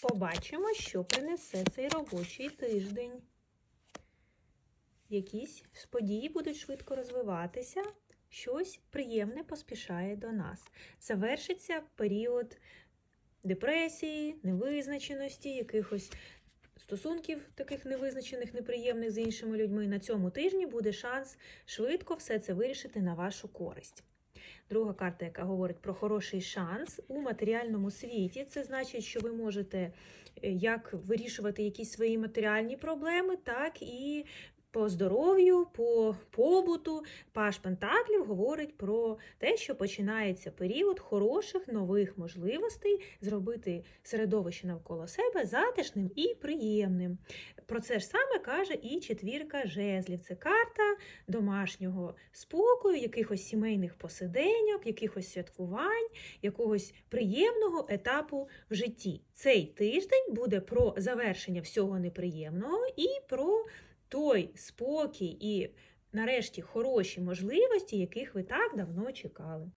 Побачимо, що принесе цей робочий тиждень. Якісь події будуть швидко розвиватися, щось приємне поспішає до нас. Завершиться період депресії, невизначеності, якихось стосунків таких невизначених, неприємних з іншими людьми. На цьому тижні буде шанс швидко все це вирішити на вашу користь. Друга карта, яка говорить про хороший шанс у матеріальному світі, це значить, що ви можете е, як вирішувати якісь свої матеріальні проблеми, так і по здоров'ю, по побуту. Паш Пентаклів говорить про те, що починається період хороших нових можливостей зробити середовище навколо себе затишним і приємним. Про це ж саме каже і четвірка жезлів. Це карта домашнього спокою, якихось сімейних посиденьок, якихось святкувань, якогось приємного етапу в житті. Цей тиждень буде про завершення всього неприємного і про той спокій і, нарешті, хороші можливості, яких ви так давно чекали.